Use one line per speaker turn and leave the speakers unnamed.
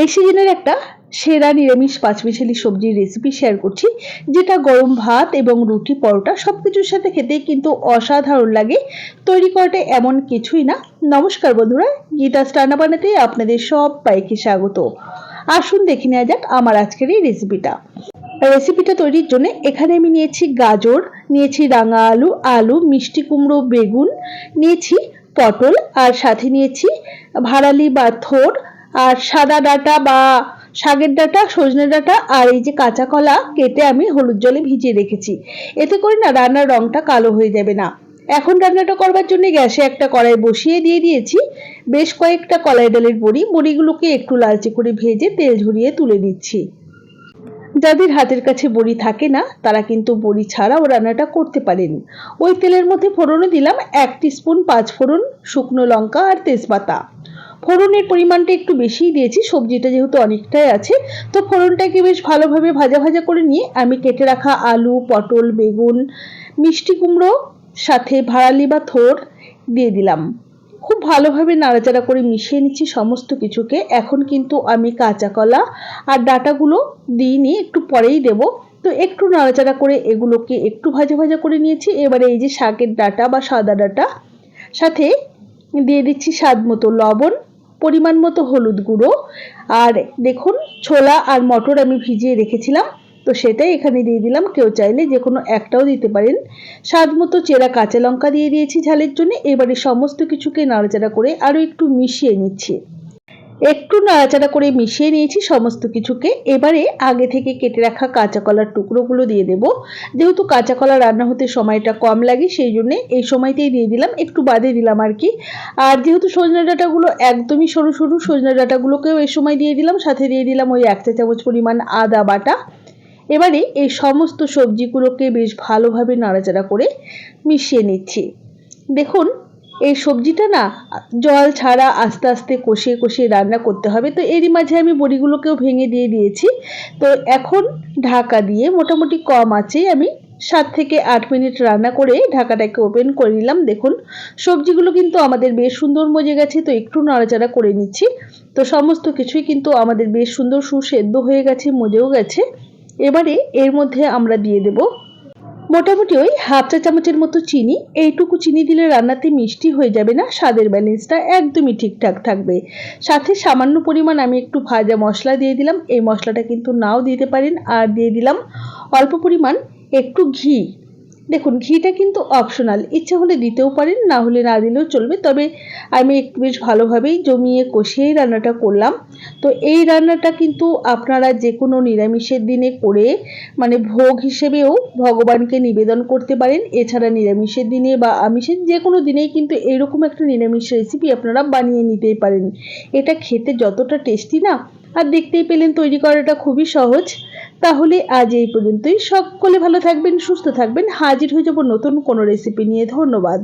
এই সিজনের একটা সেরা নিরামিষ পাঁচমিশালি সবজির রেসিপি শেয়ার করছি, যেটা গরম ভাত এবং রুটি, পরোটা সব কিছুর সাথে খেতে কিন্তু অসাধারণ লাগে। তৈরি করাটা এমন কিছুই না। নমস্কার বন্ধুরা, গীতা স্টানা বানাতে আপনাদের সব বাইকে স্বাগত। আসুন দেখে নেওয়া যাক আমার আজকের এই রেসিপিটা রেসিপিটা তৈরির জন্য এখানে আমি নিয়েছি গাজর, নিয়েছি রাঙা আলু আলু, মিষ্টি কুমড়ো, বেগুন, নিয়েছি পটল, আর সাথে নিয়েছি ভাড়ালি বা থোড় আর সাদা ডাঁটা বা শাকের ডাঁটা সজনে ডাঁটা আর এই যে কাঁচা কলা কেটে আমি হলুদ জলে ভিজিয়ে রেখেছি। এতে করে না রান্নার রংটা কালো হয়ে যাবে না। এখন রান্নাটা করবার জন্য গ্যাসে একটা কড়াই বসিয়ে দিয়ে দিয়েছি। বেশ কয়েকটা কলাই ডালের বড়ি, বড়িগুলোকে একটু লালচে করে ভেজে তেল ঝরিয়ে তুলে দিচ্ছি যাদের হাতের কাছে বড়ি থাকে না, তারা কিন্তু বড়ি ছাড়াও রান্নাটা করতে পারেন। ওই তেলের মধ্যে ফোড়নও দিলাম এক স্পুন পাঁচ ফোড়ন শুকনো লঙ্কা আর তেজপাতা। ফোড়নের পরিমাণটা একটু বেশিই দিয়েছি, সবজিটা যেহেতু অনেকটাই আছে, তো ফোড়নটাকে বেশ ভালোভাবে ভাজা ভাজা করে নিয়ে আমি কেটে রাখা আলু, পটল, বেগুন, মিষ্টি কুমড়ো, সাথে ভাড়ালি বা থোর দিয়ে দিলাম। খুব ভালোভাবে নাড়াচাড়া করে মিশিয়ে নিচ্ছি সমস্ত কিছুকে। এখন কিন্তু আমি কাঁচা কলা আর ডাটাগুলো দিইনি একটু পরেই দেব। তো একটু নাড়াচাড়া করে এগুলোকে একটু ভাজা ভাজা করে নিয়েছি। এবারে এই যে শাকের ডাটা বা সাদা ডাটা, সাথে দিয়ে দিচ্ছি স্বাদ মতো লবণ পরিমাণ মতো হলুদ গুঁড়ো। আর দেখুন, ছোলা আর মটর আমি ভিজিয়ে রেখেছিলাম, তো সেটাই এখানে দিয়ে দিলাম। কেউ চাইলে যে কোনো একটাও দিতে পারেন। স্বাদ মতো চেরা কাঁচা লঙ্কা দিয়ে দিয়েছি ঝালের জন্য। এবারে সমস্ত কিছুকে নাড়াচাড়া করে আরও একটু মিশিয়ে নিচ্ছি। একটু নাড়াচাড়া করে মিশিয়ে নিয়েছি সমস্ত কিছুকে। এবারে আগে থেকে কেটে রাখা কাঁচা কলার টুকরোগুলো দিয়ে দেব। যেহেতু কাঁচা কলা রান্না হতে সময়টা কম লাগে, সেই জন্য এই সময়তেই দিয়ে দিলাম। একটু বাদে দিলাম আর কি। আর যেহেতু সজনে ডাঁটাগুলো একদমই সরু সরু, সজনে ডাঁটাগুলোকেও এই সময় দিয়ে দিলাম। সাথে দিয়ে দিলাম ওই এক চা চামচ পরিমাণ আদা বাটা। এবারে এই সমস্ত সবজিগুলোকে বেশ ভালোভাবে নাড়াচাড়া করে মিশিয়ে নিচ্ছি। দেখুন এই সবজিটা না জল ছাড়া আস্তে আস্তে কষিয়ে কষিয়ে রান্না করতে হবে। তো এরই মাঝে আমি বড়িগুলোকেও ভেঙে দিয়ে দিয়েছি। তো এখন ঢাকা দিয়ে মোটামুটি কম আছে আমি সাত থেকে আট মিনিট রান্না করে ঢাকাটাকে ওপেন করে নিলাম। দেখুন, সবজিগুলো কিন্তু আমাদের বেশ সুন্দর মজে গেছে, তো একটু নাড়াচাড়া করে নিচ্ছি। তো সমস্ত কিছুই কিন্তু আমাদের বেশ সুন্দর সুসেদ্ধ হয়ে গেছে, মজেও গেছে। এবারে এর মধ্যে আমরা দিয়ে দেব মোটামুটি ওই হাফ চা চামচের মতো চিনি, এইটুকু চিনি দিলে রান্নাতে মিষ্টি হয়ে যাবে না, স্বাদের ব্যালেন্সটা একদমই ঠিকঠাক থাকবে। সাথে সামান্য পরিমাণ আমি একটু ভাজা মশলা দিয়ে দিলাম, এই মশলাটা কিন্তু নাও দিতে পারেন, আর দিয়ে দিলাম অল্প পরিমাণ একটু ঘি। দেখুন, ঘিটা কিন্তু অপশনাল ইচ্ছে হলে দিতেও পারেন, না হলে না দিলেও চলবে। তবে আমি একটু বেশ ভালোভাবেই জমিয়ে কষিয়েই রান্নাটা করলাম। তো এই রান্নাটা কিন্তু আপনারা যে কোনো নিরামিষের দিনে করে মানে ভোগ হিসেবেও ভগবানকে নিবেদন করতে পারেন। এছাড়া নিরামিষের দিনে বা আমিষের যে কোনো দিনেই কিন্তু এরকম একটা নিরামিষ রেসিপি আপনারা বানিয়ে নিতেই পারেন। এটা খেতে যতটা টেস্টি না আর দেখতেই পেলেন তৈরি করাটা খুবই সহজ। তাহলে আজ এই পর্যন্তই। সকলে ভালো থাকবেন, সুস্থ থাকবেন। হাজির হয়ে যাব নতুন কোনো রেসিপি নিয়ে। ধন্যবাদ।